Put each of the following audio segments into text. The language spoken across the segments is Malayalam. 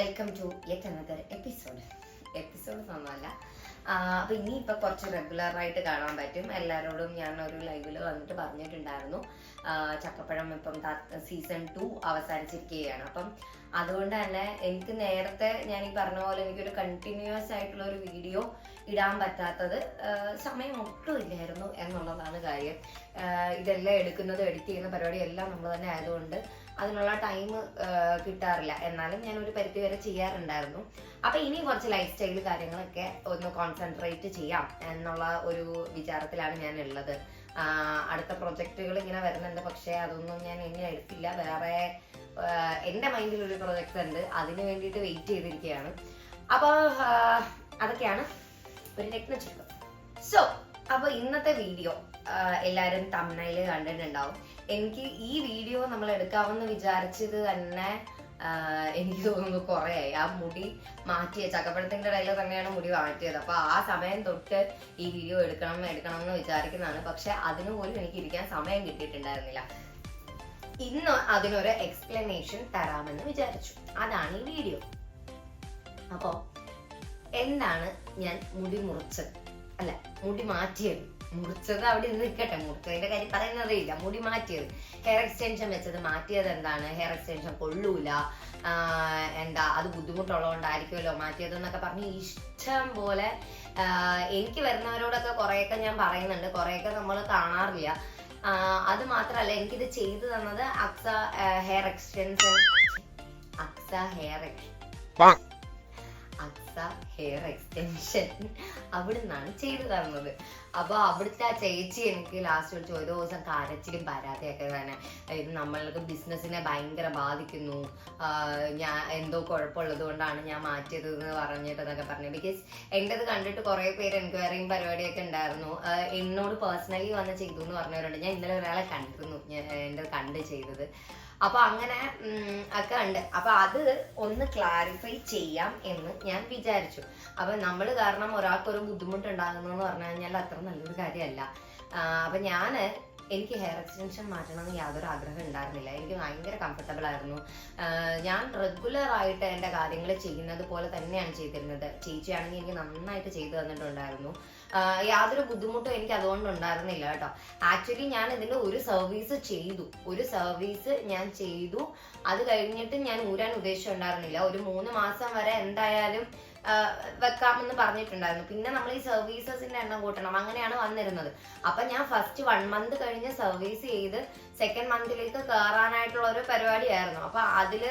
Welcome to yet another episode episode ഒന്നുമല്ല. അപ്പൊ ഇനി ഇപ്പൊ കുറച്ച് റെഗുലർ ആയിട്ട് കാണാൻ പറ്റും. എല്ലാവരോടും ഞാൻ ഒരു ലൈവിൽ വന്നിട്ട് പറഞ്ഞിട്ടുണ്ടായിരുന്നു. ചക്കപ്പഴം ഇപ്പം സീസൺ ടു അവസാനിച്ചിരിക്കുകയാണ്. അപ്പം അതുകൊണ്ട് തന്നെ എനിക്ക് നേരത്തെ ഞാൻ ഈ പറഞ്ഞ പോലെ എനിക്കൊരു കണ്ടിന്യൂസ് ആയിട്ടുള്ള ഒരു വീഡിയോ ഇടാൻ പറ്റാത്തത് സമയം ഒട്ടും ഇല്ലായിരുന്നു എന്നുള്ളതാണ് കാര്യം. ഇതെല്ലാം എടുക്കുന്നത് എഡിറ്റ് ചെയ്യുന്ന പരിപാടി എല്ലാം നമ്മൾ തന്നെ ആയതുകൊണ്ട് അതിനുള്ള ടൈം കിട്ടാറില്ല. എന്നാലും ഞാൻ ഒരു പരിധി വരെ ചെയ്യാറുണ്ടായിരുന്നു. അപ്പൊ ഇനി കുറച്ച് ലൈഫ് സ്റ്റൈൽ കാര്യങ്ങളൊക്കെ ഒന്ന് കോൺസെൻട്രേറ്റ് ചെയ്യാം എന്നുള്ള ഒരു വിചാരത്തിലാണ് ഞാൻ ഉള്ളത് അടുത്ത പ്രൊജക്റ്റുകൾ ഇങ്ങനെ വരുന്നുണ്ട്. പക്ഷേ അതൊന്നും ഞാൻ ഇനി എടുത്തില്ല. വേറെ എന്റെ മൈൻഡിൽ ഒരു പ്രൊജക്ട് ഉണ്ട്. അതിന് വേണ്ടിയിട്ട് വെയിറ്റ് ചെയ്തിരിക്കുകയാണ്. അപ്പോൾ അതൊക്കെയാണ് ഒരു രത്ന ചുരുക്കം. സോ അപ്പോൾ ഇന്നത്തെ വീഡിയോ എല്ലാരും തമിഴ്നാട്ടിൽ കണ്ടിട്ടുണ്ടാവും. എനിക്ക് ഈ വീഡിയോ നമ്മൾ എടുക്കാമെന്ന് വിചാരിച്ചത് തന്നെ എനിക്ക് തോന്നുന്നു കുറേയായി. ആ മുടി മാറ്റിയ ചക്കപ്പഴത്തിന്റെ ഇടയിൽ തന്നെയാണ് മുടി മാറ്റിയത്. അപ്പൊ ആ സമയം തൊട്ട് ഈ വീഡിയോ എടുക്കണം എടുക്കണം എന്ന് വിചാരിക്കുന്നതാണ്. പക്ഷെ അതിനുപോലും എനിക്ക് ഇരിക്കാൻ സമയം കിട്ടിയിട്ടുണ്ടായിരുന്നില്ല. ഇന്ന് അതിനൊരു എക്സ്പ്ലനേഷൻ തരാമെന്ന് വിചാരിച്ചു. അതാണ് ഈ വീഡിയോ. അപ്പോ എന്താണ് ഞാൻ മുടി മുറിച്ചത്? അല്ല മുടി മാറ്റിയത്. മുറിച്ചത് അവിടെ നിൽക്കട്ടെ മുറിച്ചതിന്റെ കാര്യം പറയുന്നതേയില്ല മുടി മാറ്റിയത്. ഹെയർ എക്സ്റ്റൻഷൻ വെച്ചത് മാറ്റിയത് എന്താണ്? ഹെയർ എക്സ്റ്റൻഷൻ കൊള്ളൂല. എന്താ അത് ബുദ്ധിമുട്ടുള്ളതുകൊണ്ടായിരിക്കുമല്ലോ മാറ്റിയത് എന്നൊക്കെ പറഞ്ഞ് ഇഷ്ടം പോലെ എനിക്ക് വരുന്നവരോടൊക്കെ കുറെയൊക്കെ ഞാൻ പറയുന്നുണ്ട്. കുറെയൊക്കെ നമ്മൾ കാണാറില്ല. അത് മാത്രമല്ല എനിക്കിത് ചെയ്തു തന്നത് Aksa hair extension Aksa hair Aksa hair extension അവിടെ നിന്നാണ് ചെയ്തു തന്നത്. അപ്പൊ അവിടുത്തെ ആ ചേച്ചി എനിക്ക് ലാസ്റ്റ് വിളിച്ച് ഒരു ദിവസം കരച്ചിലും പരാതിയൊക്കെ തന്നെ ഇത് നമ്മൾക്ക് ബിസിനസ്സിനെ ഭയങ്കര ബാധിക്കുന്നു. ഞാൻ എന്തോ കുഴപ്പമുള്ളത് കൊണ്ടാണ് ഞാൻ മാറ്റിയത് എന്ന് പറഞ്ഞിട്ട് എന്നൊക്കെ പറഞ്ഞു. ബിക്കോസ് എന്റെത് കണ്ടിട്ട് കുറെ പേര് എൻക്വയറിയും പരിപാടിയൊക്കെ ഉണ്ടായിരുന്നു. എന്നോട് പേഴ്സണലി വന്ന് ചെയ്തു എന്ന് പറഞ്ഞവരുണ്ട്. ഞാൻ ഇന്നലെ ഒരാളെ കണ്ടിരുന്നു. ഞാൻ എന്റെ കണ്ട് ചെയ്തത്. അപ്പൊ അങ്ങനെ ഒക്കെ ഉണ്ട്. അപ്പൊ അത് ഒന്ന് ക്ലാരിഫൈ ചെയ്യാം എന്ന് ഞാൻ വിചാരിച്ചു. അപ്പൊ നമ്മൾ കാരണം ഒരാൾക്ക് ഒരു ബുദ്ധിമുട്ടുണ്ടാകുന്നു എന്ന് പറഞ്ഞു കഴിഞ്ഞാൽ അത്ര നല്ലൊരു കാര്യമല്ല. അപ്പൊ ഞാൻ എനിക്ക് ഹെയർ എക്സ്റ്റൻഷൻ മാറ്റണം എന്ന് യാതൊരു ആഗ്രഹം ഉണ്ടായിരുന്നില്ല. എനിക്ക് ഭയങ്കര കംഫർട്ടബിൾ ആയിരുന്നു. ഞാൻ റെഗുലർ ആയിട്ട് എന്റെ കാര്യങ്ങൾ ചെയ്യുന്നത് പോലെ തന്നെയാണ് ചെയ്തിരുന്നത്. ചേച്ചിയാണെങ്കിൽ എനിക്ക് നന്നായിട്ട് ചെയ്തു തന്നിട്ടുണ്ടായിരുന്നു. യാതൊരു ബുദ്ധിമുട്ടും എനിക്ക് അതുകൊണ്ട് ഉണ്ടായിരുന്നില്ല കേട്ടോ. ആക്ച്വലി ഞാൻ ഇതിന്റെ ഒരു സർവീസ് ചെയ്തു. ഒരു സർവീസ് ഞാൻ ചെയ്തു. അത് കഴിഞ്ഞിട്ട് ഞാൻ ഊരാൻ ഉദ്ദേശിച്ചിട്ടുണ്ടായിരുന്നില്ല ഒരു മൂന്ന് മാസം വരെ എന്തായാലും വെക്കാമെന്ന് പറഞ്ഞിട്ടുണ്ടായിരുന്നു. പിന്നെ നമ്മൾ ഈ സർവീസസിന്റെ എണ്ണം കൂട്ടണം. അങ്ങനെയാണ് വന്നിരുന്നത്. അപ്പൊ ഞാൻ ഫസ്റ്റ് വൺ മന്ത് കഴിഞ്ഞ് സർവീസ് ചെയ്ത് സെക്കൻഡ് മന്തിലേക്ക് കയറാനായിട്ടുള്ള ഒരു പരിപാടിയായിരുന്നു. അപ്പൊ അതിൽ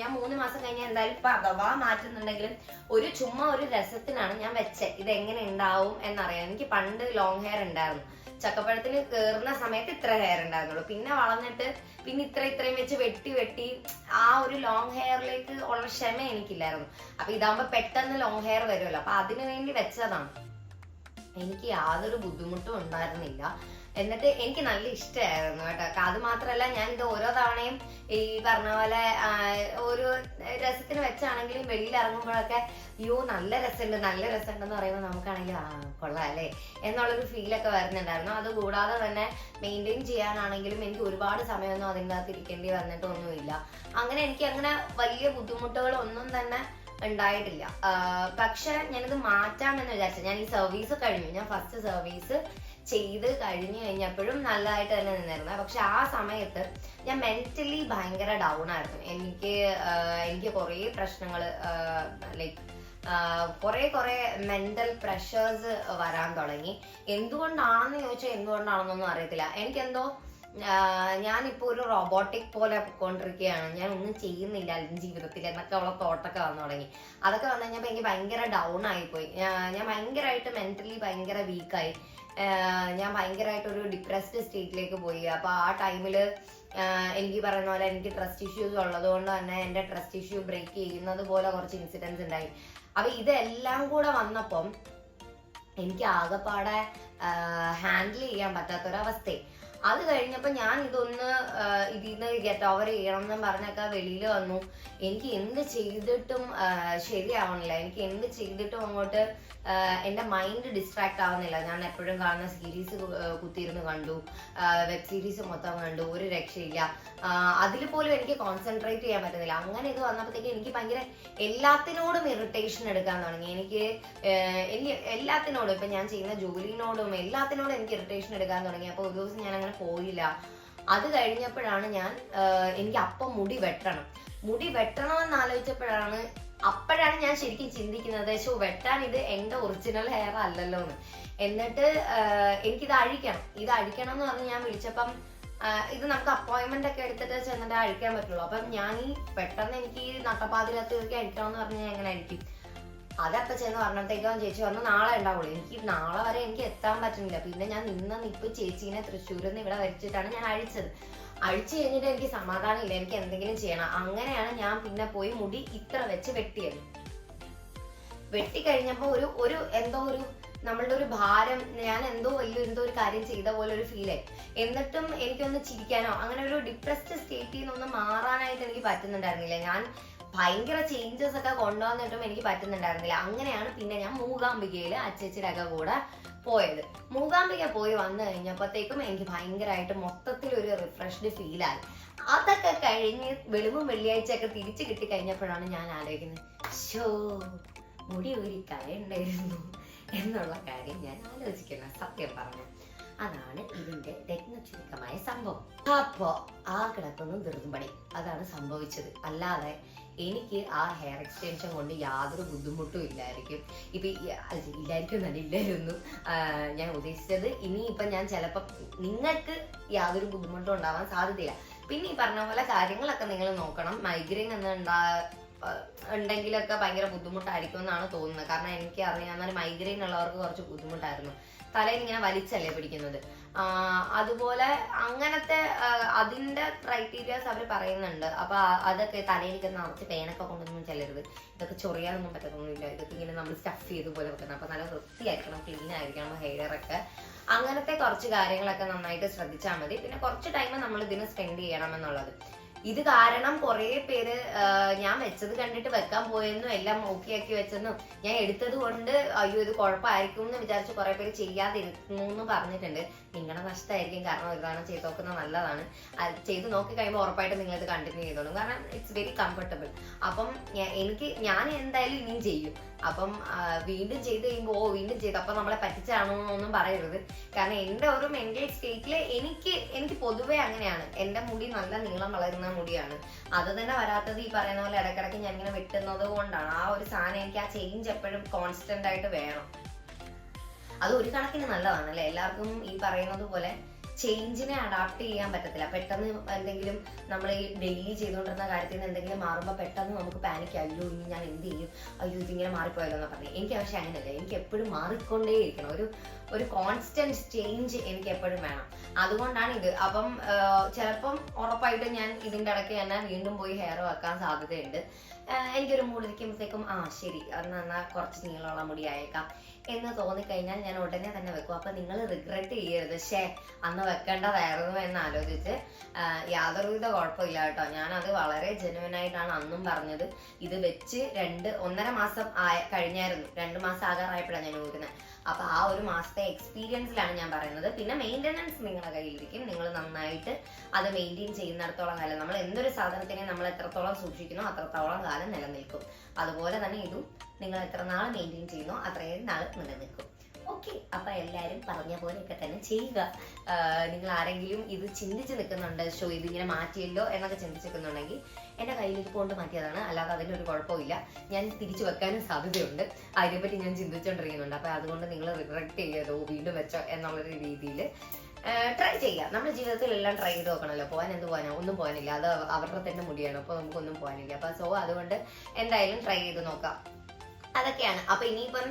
ഞാൻ മൂന്ന് മാസം കഴിഞ്ഞ് എന്തായാലും ഇപ്പൊ അഥവാ മാറ്റുന്നുണ്ടെങ്കിലും ഒരു ചുമ്മാ ഒരു രസത്തിനാണ് ഞാൻ വെച്ചത് ഇത് എങ്ങനെ ഉണ്ടാവും എന്നറിയാം എനിക്ക് പണ്ട് ലോങ് ഹെയർ ഉണ്ടായിരുന്നു. ചക്കപ്പഴത്തിന് കയറുന്ന സമയത്ത് ഇത്ര ഹെയർ ഉണ്ടായിരുന്നുള്ളൂ. പിന്നെ വളർന്നിട്ട് പിന്നെ ഇത്ര ഇത്രയും വെച്ച് വെട്ടി വെട്ടി ആ ഒരു ലോങ് ഹെയറിലേക്ക് ഉള്ള ക്ഷമ എനിക്കില്ലായിരുന്നു. അപ്പൊ ഇതാകുമ്പോ പെട്ടെന്ന് ലോങ് ഹെയർ വരുമല്ലോ. അപ്പൊ അതിനു വേണ്ടി വെച്ചതാണ്. എനിക്ക് യാതൊരു ബുദ്ധിമുട്ടും ഉണ്ടായിരുന്നില്ല. എന്നിട്ട് എനിക്ക് നല്ല ഇഷ്ടമായിരുന്നു കേട്ടോ. അത് മാത്രമല്ല ഞാൻ ഇത് ഓരോ തവണയും ഈ പറഞ്ഞ പോലെ ഒരു രസത്തിന് വെച്ചാണെങ്കിലും വെളിയിൽ ഇറങ്ങുമ്പോഴൊക്കെ അയ്യോ നല്ല രസമുണ്ട് നല്ല രസമുണ്ടെന്ന് പറയുമ്പോൾ നമുക്കാണെങ്കിൽ ആ കൊള്ളാം അല്ലേ? എന്നുള്ളൊരു ഫീലൊക്കെ വരുന്നുണ്ടായിരുന്നു. അതുകൂടാതെ തന്നെ മെയിന്റെയിൻ ചെയ്യാനാണെങ്കിലും എനിക്ക് ഒരുപാട് സമയമൊന്നും അതിന്റെ അകത്ത് ഇരിക്കേണ്ടി വന്നിട്ടൊന്നുമില്ല. അങ്ങനെ എനിക്ക് അങ്ങനെ വലിയ ബുദ്ധിമുട്ടുകളൊന്നും തന്നെ ഉണ്ടായിട്ടില്ല. പക്ഷെ ഞാനിത് മാറ്റാമെന്ന് വിചാരിച്ചു. ഞാൻ ഈ സർവീസ് കഴിഞ്ഞു. ഞാൻ ഫസ്റ്റ് സർവീസ് ചെയ്ത് കഴിഞ്ഞു കഴിഞ്ഞപ്പോഴും നല്ലതായിട്ട് തന്നെ നിന്നിരുന്നു. പക്ഷെ ആ സമയത്ത് ഞാൻ മെന്റലി ഭയങ്കര ഡൗൺ ആയിരുന്നു. എനിക്ക് എനിക്ക് കുറേ പ്രശ്നങ്ങൾ ലൈക്ക് കുറെ കുറെ മെന്റൽ പ്രഷേഴ്സ് വരാൻ തുടങ്ങി. എന്തുകൊണ്ടാണെന്ന് ചോദിച്ചാൽ എന്തുകൊണ്ടാണെന്നൊന്നും അറിയത്തില്ല. എനിക്കെന്തോ ഞാനിപ്പോ ഒരു റോബോട്ടിക് പോലെ പോയിക്കൊണ്ടിരിക്കുകയാണ് ഞാൻ ഒന്നും ചെയ്യുന്നില്ല ജീവിതത്തിൽ. എന്നൊക്കെ ഉള്ള തോട്ടൊക്കെ വന്നു തുടങ്ങി. അതൊക്കെ വന്നു കഴിഞ്ഞപ്പോൾ എനിക്ക് ഭയങ്കര ഡൗൺ ആയിപ്പോയി. ഞാൻ ഭയങ്കരമായിട്ട് മെന്റലി ഭയങ്കര വീക്കായി ഞാൻ ഭയങ്കരമായിട്ട് ഒരു ഡിപ്രസ്ഡ് സ്റ്റേറ്റിലേക്ക് പോയി. അപ്പൊ ആ ടൈമിൽ എനിക്ക് പറയുന്ന പോലെ എനിക്ക് ട്രസ്റ്റ് ഇഷ്യൂസ് ഉള്ളത് കൊണ്ട് തന്നെ എന്റെ ട്രസ്റ്റ് ഇഷ്യൂ ബ്രേക്ക് ചെയ്യുന്നത് പോലെ കുറച്ച് ഇൻസിഡൻസ് ഉണ്ടായി. അപ്പൊ ഇതെല്ലാം കൂടെ വന്നപ്പം എനിക്ക് ആകെപ്പാടെ ഹാൻഡിൽ ചെയ്യാൻ പറ്റാത്തൊരവസ്ഥയായി. അത് കഴിഞ്ഞപ്പോൾ ഞാൻ ഇതൊന്ന് ഇതിൽ നിന്ന് ഗെറ്റ് ഓവർ ചെയ്യണം എന്ന് പറഞ്ഞൊക്കെ വെളിയിൽ വന്നു. എനിക്ക് എന്ത് ചെയ്തിട്ടും ശരിയാവണില്ല. എനിക്ക് എന്ത് ചെയ്തിട്ടും അങ്ങോട്ട് എന്റെ മൈൻഡ് ഡിസ്ട്രാക്ട് ആവുന്നില്ല. ഞാൻ എപ്പോഴും കാണുന്ന സീരീസ് കുത്തിയിരുന്ന് കണ്ടു. വെബ് സീരീസ് മൊത്തം കണ്ടു. ഒരു രക്ഷയില്ല. അതിൽ പോലും എനിക്ക് കോൺസെൻട്രേറ്റ് ചെയ്യാൻ പറ്റുന്നില്ല. അങ്ങനെ ഇത് വന്നപ്പോഴത്തേക്ക് എനിക്ക് ഭയങ്കര എല്ലാത്തിനോടും ഇറിറ്റേഷൻ എടുക്കാൻ തുടങ്ങി. എനിക്ക് എല്ലാത്തിനോടും ഇപ്പൊ ഞാൻ ചെയ്യുന്ന ജോലിനോടും എല്ലാത്തിനോടും എനിക്ക് ഇറിറ്റേഷൻ എടുക്കാൻ തുടങ്ങി. അപ്പൊ ഒരു ദിവസം ഞാൻ അങ്ങനെ പോയില്ല. അത് കഴിഞ്ഞപ്പോഴാണ് ഞാൻ എനിക്ക് അപ്പം മുടി വെട്ടണം. മുടി വെട്ടണം എന്ന് ആലോചിച്ചപ്പോഴാണ് അപ്പോഴാണ് ഞാൻ ശരിക്കും ചിന്തിക്കുന്നത് ശോ വെട്ടാൻ ഇത് എന്റെ ഒറിജിനൽ ഹെയർ അല്ലല്ലോ എന്ന്. എന്നിട്ട് എനിക്കിത് അഴിക്കണം. ഇത് അഴിക്കണം എന്ന് പറഞ്ഞ് ഞാൻ വിളിച്ചപ്പം ഇത് നമുക്ക് അപ്പോയിന്റ്മെന്റ് ഒക്കെ എടുത്തിട്ട് ചെന്നിട്ട് അഴിക്കാൻ പറ്റുള്ളൂ. അപ്പം ഞാൻ ഈ പെട്ടെന്ന് എനിക്ക് ഈ അഴിക്കണം എന്ന് പറഞ്ഞ് ഞാൻ എങ്ങനെ അഴിക്കും? അതപ്പ ചെന്ന് പറഞ്ഞപ്പോഴത്തേക്കും ചേച്ചി പറഞ്ഞു നാളെ ഉണ്ടാവുള്ളൂ. എനിക്ക് നാളെ വരെ എനിക്ക് എത്താൻ പറ്റുന്നില്ല. പിന്നെ ഞാൻ നിന്ന നിപ്പ് ചേച്ചീനെ തൃശ്ശൂരിൽ നിന്ന് ഇവിടെ വരച്ചിട്ടാണ് ഞാൻ അഴിച്ചത്. അഴിച്ചു കഴിഞ്ഞിട്ട് എനിക്ക് സമാധാനം ഇല്ല എനിക്ക് എന്തെങ്കിലും ചെയ്യണം. അങ്ങനെയാണ് ഞാൻ പിന്നെ പോയി മുടി ഇത്ര വെച്ച് വെട്ടിയത്. വെട്ടി കഴിഞ്ഞപ്പോൾ ഒരു ഒരു എന്തോ ഒരു നമ്മളുടെ ഒരു ഭാരം ഞാൻ എന്തോ വലിയ എന്തോ ഒരു കാര്യം ചെയ്ത പോലെ ഒരു ഫീൽ ആയി. എന്നിട്ടും എനിക്കൊന്ന് ചിരിക്കാനോ അങ്ങനെ ഒരു ഡിപ്രസ്ഡ് സ്റ്റേറ്റിൽ നിന്നൊന്ന് മാറാനായിട്ട് എനിക്ക് പറ്റുന്നുണ്ടായിരുന്നില്ല. ഞാൻ ഭയങ്കര ചേഞ്ചസ് ഒക്കെ കൊണ്ടുവന്നിട്ടും എനിക്ക് പറ്റുന്നുണ്ടായിരുന്നില്ല. അങ്ങനെയാണ് പിന്നെ ഞാൻ മൂകാംബികയിൽ അച്ചച്ചിയുടെ ഒക്കെ കൂടെ പോയത്. മൂകാംബിക പോയി വന്നു കഴിഞ്ഞപ്പോഴത്തേക്കും എനിക്ക് ഭയങ്കരമായിട്ട് മൊത്തത്തിൽ ഒരു റിഫ്രഷ്ഡ് ഫീലായി അതൊക്കെ കഴിഞ്ഞ് വെളിവും വെള്ളിയാഴ്ച ഒക്കെ തിരിച്ചു കിട്ടി കഴിഞ്ഞപ്പോഴാണ് ഞാൻ ആലോചിക്കുന്നത് ഷോ മുടി ഒരു കളയണ്ടായിരുന്നു എന്നുള്ള കാര്യം ഞാൻ ആലോചിക്കണം സത്യം പറഞ്ഞു. അതാണ് ഇതിന്റെ രത്നച്ചു സംഭവം അപ്പോ ആ കിടക്കുന്നു ധൃതുപണി അതാണ് സംഭവിച്ചത്. അല്ലാതെ എനിക്ക് ആ ഹെയർ എക്സ്റ്റൻഷൻ കൊണ്ട് യാതൊരു ബുദ്ധിമുട്ടും ഇല്ലായിരിക്കും. ഇപ്പൊ ഇല്ലായിരിക്കും നല്ല ഇല്ലായിരുന്നു. ഞാൻ ഉദ്ദേശിച്ചത് ഇനി ഇപ്പൊ ഞാൻ ചിലപ്പോ നിങ്ങൾക്ക് യാതൊരു ബുദ്ധിമുട്ടും ഉണ്ടാവാൻ സാധ്യതയില്ല. പിന്നെ ഈ പറഞ്ഞ പോലെ കാര്യങ്ങളൊക്കെ നിങ്ങൾ നോക്കണം. മൈഗ്രെയിൻ എന്ന് ഉണ്ടാ ഉണ്ടെങ്കിലൊക്കെ ഭയങ്കര ബുദ്ധിമുട്ടായിരിക്കും എന്നാണ് തോന്നുന്നത്. കാരണം എനിക്ക് അറിയാവുന്ന മൈഗ്രെയിൻ ഉള്ളവർക്ക് കുറച്ച് ബുദ്ധിമുട്ടായിരുന്നു. തലയിൽ ഇങ്ങനെ വലിച്ചല്ലേ പിടിക്കുന്നത്. അതുപോലെ അങ്ങനത്തെ അതിന്റെ ക്രൈറ്റീരിയാസ് അവർ പറയുന്നുണ്ട്. അപ്പൊ അതൊക്കെ തലയിലേക്ക് നിറച്ച് പേനൊക്കെ കൊണ്ടൊന്നും ചെല്ലരുത്. ഇതൊക്കെ ചൊറിയാനൊന്നും പറ്റത്തൊന്നുമില്ല. ഇതൊക്കെ ഇങ്ങനെ നമ്മൾ സ്റ്റഫ് ചെയ്ത് പോലെ വെക്കണം. അപ്പൊ നല്ല വൃത്തിയായിരിക്കണം ക്ലീൻ ആയിരിക്കണം ഹെയർ ഒക്കെ. അങ്ങനത്തെ കുറച്ച് കാര്യങ്ങളൊക്കെ നന്നായിട്ട് ശ്രദ്ധിച്ചാൽ മതി. പിന്നെ കുറച്ച് ടൈം നമ്മൾ ഇതിന് സ്പെൻഡ് ചെയ്യണം എന്നുള്ളത്. ഇത് കാരണം കുറെ പേര് ഞാൻ വെച്ചത് കണ്ടിട്ട് വെക്കാൻ പോയെന്നും എല്ലാം ഓക്കെ ആക്കി വെച്ചെന്നും ഞാൻ എടുത്തത് കൊണ്ട് അയ്യോ ഇത് കുഴപ്പമായിരിക്കും എന്ന് വിചാരിച്ച് കുറെ പേര് ചെയ്യാതിരുന്നു എന്ന് പറഞ്ഞിട്ടുണ്ട്. നിങ്ങളുടെ നഷ്ടമായിരിക്കും. കാരണം ഒരു തവണ ചെയ്ത് നോക്കുന്നത് നല്ലതാണ്. ചെയ്ത് നോക്കി കഴിയുമ്പോൾ ഉറപ്പായിട്ട് നിങ്ങൾ ഇത് കണ്ടിന്യൂ ചെയ്തോളും. കാരണം ഇറ്റ്സ് വെരി കംഫർട്ടബിൾ അപ്പം എനിക്ക് ഞാൻ എന്തായാലും ഇനിയും ചെയ്യും. അപ്പം വീണ്ടും ചെയ്ത് കഴിയുമ്പോൾ ഓ വീണ്ടും ചെയ്തു. അപ്പം നമ്മളെ പറ്റിച്ചാണോ എന്നൊന്നും പറയരുത്. കാരണം എന്റെ ഒരു മെന്റൽ സ്റ്റേറ്റിൽ എനിക്ക് എനിക്ക് പൊതുവേ അങ്ങനെയാണ്. എന്റെ മുടി നല്ല നീളം വളരുന്ന മുടിയാണ്. അത് തന്നെ വരാത്തത് ഈ പറയുന്ന പോലെ ഇടയ്ക്കിടയ്ക്ക് ഞാൻ ഇങ്ങനെ വെട്ടുന്നത് കൊണ്ടാണ്. ആ ഒരു സാധനം എനിക്ക് ആ ചേഞ്ച് എപ്പോഴും കോൺസ്റ്റന്റ് ആയിട്ട് വേണം. അത് ഒരു കണക്കിന് നല്ലതാണ് അല്ലേ? എല്ലാവർക്കും ഈ പറയുന്നത് പോലെ ചേഞ്ചിനെ അഡാപ്റ്റ് ചെയ്യാൻ പറ്റത്തില്ല. പെട്ടെന്ന് എന്തെങ്കിലും നമ്മൾ ഈ ഡെയിലി ചെയ്തുകൊണ്ടിരുന്ന കാര്യത്തിൽ നിന്ന് എന്തെങ്കിലും മാറുമ്പോൾ പെട്ടെന്ന് നമുക്ക് പാനിക് അയ്യോ ഇനി ഞാൻ എന്ത് ചെയ്യും? അയ്യോ ഇതിങ്ങനെ മാറിപ്പോയല്ലോ എന്ന് പറഞ്ഞു. എനിക്ക് പക്ഷെ അങ്ങനെയല്ല. എനിക്ക് എപ്പോഴും മാറിക്കൊണ്ടേയിരിക്കണം. ഒരു ഒരു കോൺസ്റ്റന്റ് ചേഞ്ച് എനിക്ക് എപ്പോഴും വേണം. അതുകൊണ്ടാണ് ഇത്. അപ്പം ചിലപ്പം ഉറപ്പായിട്ടും ഞാൻ ഇതിന്റെ ഇടയ്ക്ക് തന്നെ വീണ്ടും പോയി ഹെയർ വെക്കാൻ സാധ്യതയുണ്ട്. എനിക്കൊരു മൂടിരിക്കുമ്പോഴത്തേക്കും ആ ശരി. നന്നാ കുറച്ച് നീളമുള്ള മുടി ആയേക്കാം. എന്ന് തോന്നിക്കഴിഞ്ഞാൽ ഞാൻ ഉടനെ തന്നെ വെക്കും. അപ്പൊ നിങ്ങൾ റിഗ്രറ്റ് ചെയ്യരുത്. ഷേ അന്ന് വെക്കേണ്ടതായിരുന്നു എന്ന് ആലോചിച്ച് യാതൊരുവിധ കുഴപ്പമില്ല കേട്ടോ. അത് വളരെ ജനുവനായിട്ടാണ് അന്നും പറഞ്ഞത്. ഇത് വെച്ച് രണ്ട് ഒന്നര മാസം ആയ കഴിഞ്ഞായിരുന്നു. രണ്ട് മാസം ആകാറായപ്പോഴാണ് ഞാൻ ഊരുന്നത്. അപ്പൊ ആ ഒരു മാസത്തെ എക്സ്പീരിയൻസിലാണ് ഞാൻ പറയുന്നത്. പിന്നെ മെയിന്റെനൻസ് നിങ്ങളുടെ കയ്യിലിരിക്കും. നിങ്ങൾ നന്നായിട്ട് അത് മെയിന്റെയിൻ ചെയ്യുന്നിടത്തോളം കാലം. നമ്മൾ എന്തൊരു സാധനത്തിനെ നമ്മൾ എത്രത്തോളം സൂക്ഷിക്കുന്നു അത്രത്തോളം കാലം നിലനിൽക്കും. അതുപോലെ തന്നെ ഇതും നിങ്ങൾ എത്ര നാൾ മെയിന്റെയിൻ ചെയ്യുന്നോ അത്രയും നാൾ നിലനിൽക്കും. ഓക്കെ അപ്പൊ എല്ലാവരും പറഞ്ഞ പോലെയൊക്കെ തന്നെ ചെയ്യുക. നിങ്ങൾ ആരെങ്കിലും ഇത് ചിന്തിച്ച് നിൽക്കുന്നുണ്ട് ഷോ ഇതിങ്ങനെ മാറ്റിയല്ലോ എന്നൊക്കെ ചിന്തിച്ച് നിൽക്കുന്നുണ്ടെങ്കിൽ എന്റെ കയ്യിലേക്ക് കൊണ്ട് മാറ്റിയതാണ്. അല്ലാതെ അതിന് ഒരു കുഴപ്പമില്ല. ഞാൻ തിരിച്ചു വെക്കാനും സാധ്യതയുണ്ട്. അതിനെപ്പറ്റി ഞാൻ ചിന്തിച്ചുകൊണ്ടിരിക്കുന്നുണ്ട് അപ്പൊ അതുകൊണ്ട് നിങ്ങൾ റിഗ്രറ്റ് ചെയ്യതോ വീണ്ടും വെച്ചോ എന്നുള്ളൊരു രീതിയിൽ ട്രൈ ചെയ്യാം. നമ്മുടെ ജീവിതത്തിൽ എല്ലാം ട്രൈ ചെയ്ത് നോക്കണമല്ലോ പോകാൻ എന്ത് പോകാനോ ഒന്നും പോകാനില്ല അത് അവരുടെ തന്നെ മുടിയാണ്. അപ്പോൾ നമുക്കൊന്നും പോകാനില്ല അപ്പൊ സോ അതുകൊണ്ട് എന്തായാലും ട്രൈ ചെയ്ത് നോക്കാം. അതൊക്കെയാണ്. അപ്പൊ ഇനിയിപ്പം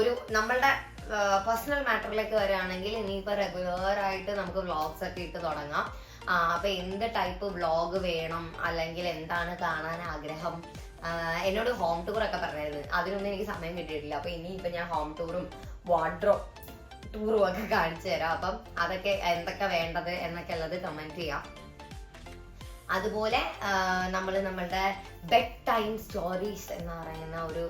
ഒരു നമ്മളുടെ പേഴ്സണൽ മാറ്ററിലേക്ക് വരികയാണെങ്കിൽ റെഗുലർ ആയിട്ട് നമുക്ക് വ്ലോഗ്സ് ഒക്കെ ഇട്ട് തുടങ്ങാം. അപ്പൊ എന്ത് ടൈപ്പ് വ്ളോഗ് വേണം? അല്ലെങ്കിൽ എന്താണ് കാണാൻ ആഗ്രഹം? എന്നോട് ഹോം ടൂർ ഒക്കെ പറഞ്ഞായിരുന്നു. അതിനൊന്നും എനിക്ക് സമയം കിട്ടിയിട്ടില്ല. അപ്പൊ ഇനി ഇപ്പൊ ഞാൻ ഹോം ടൂറും വാർഡ്രോ ടൂറും ഒക്കെ കാണിച്ചു തരാം. അപ്പം അതൊക്കെ എന്തൊക്കെ വേണ്ടത് എന്നൊക്കെ ഉള്ളത് കമന്റ് ചെയ്യാം. അതുപോലെ നമ്മൾ നമ്മളുടെ ബെഡ് ടൈം സ്റ്റോറീസ് എന്ന് പറയുന്ന ഒരു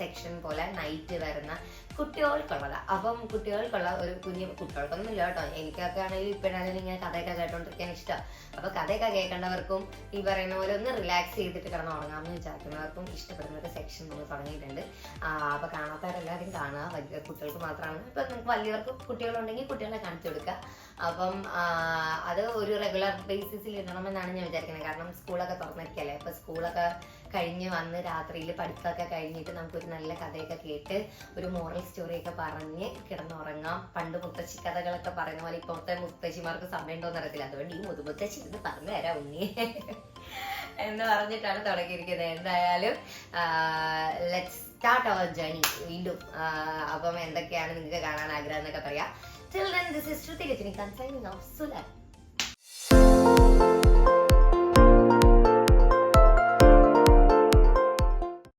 സെക്ഷൻ പോലെ നൈറ്റ് വരുന്ന കുട്ടികൾക്കുള്ളത് അപ്പം കുട്ടികൾക്കുള്ള ഒരു കുഞ്ഞു കുട്ടികൾക്കൊന്നും ഇല്ല കേട്ടോ. എനിക്കൊക്കെ ആണെങ്കിൽ ഇപ്പോഴാണെങ്കിലും ഇങ്ങനെ കഥയൊക്കെ കേട്ടോണ്ടിരിക്കാൻ ഇഷ്ടം. അപ്പൊ കഥയൊക്കെ കേൾക്കേണ്ടവർക്കും ഈ പറയുന്ന പോലെ ഒന്ന് റിലാക്സ് ചെയ്തിട്ട് കിടന്ന് ഉറങ്ങാമെന്ന് വിചാരിക്കുന്നവർക്കും ഇഷ്ടപ്പെടുന്ന ഒരു സെക്ഷൻ നമ്മൾ തുടങ്ങിയിട്ടുണ്ട്. അപ്പൊ കാണാത്തവരെല്ലാവരും കാണുക. വലിയ കുട്ടികൾക്ക് മാത്രമാണ്. ഇപ്പൊ നിങ്ങൾക്ക് വലിയവർക്ക് കുട്ടികളുണ്ടെങ്കിൽ കുട്ടികളെ കാണിച്ചു കൊടുക്കുക. അപ്പം അത് ഒരു റെഗുലർ ബേസിസിൽ ഇടണമെന്നാണ് ഞാൻ വിചാരിക്കുന്നത്. കാരണം സ്കൂളൊക്കെ തുറന്നിരിക്കല്ലേ അപ്പൊ സ്കൂളൊക്കെ കഴിഞ്ഞ് വന്ന് രാത്രിയിൽ പഠിത്തമൊക്കെ കഴിഞ്ഞിട്ട് നമുക്കൊരു നല്ല കഥയൊക്കെ കേട്ട് ഒരു മോറൽ സ്റ്റോറിയൊക്കെ പറഞ്ഞ് കിടന്നുറങ്ങാം. പണ്ട് മുത്തശ്ശി കഥകളൊക്കെ പറയുന്ന പോലെ ഇപ്പോഴത്തെ മുത്തശ്ശിമാർക്ക് സമയമുണ്ടോന്ന് അറിയത്തില്ല. അതുകൊണ്ട് ഈ മുതുമുത്തശ്ശി ഇത് പറഞ്ഞു തരാം ഉണ്ണി. എന്ന് പറഞ്ഞിട്ടാണ് തുടങ്ങിയിരിക്കുന്നത്. എന്തായാലും ലെറ്റ് സ്റ്റാർട്ട് അവർ ജേണി വീണ്ടും അപ്പം എന്തൊക്കെയാണ് നിങ്ങൾക്ക് കാണാൻ ആഗ്രഹം എന്നൊക്കെ പറയാം. Children this is Shruti Shruti consigning off. Sulat.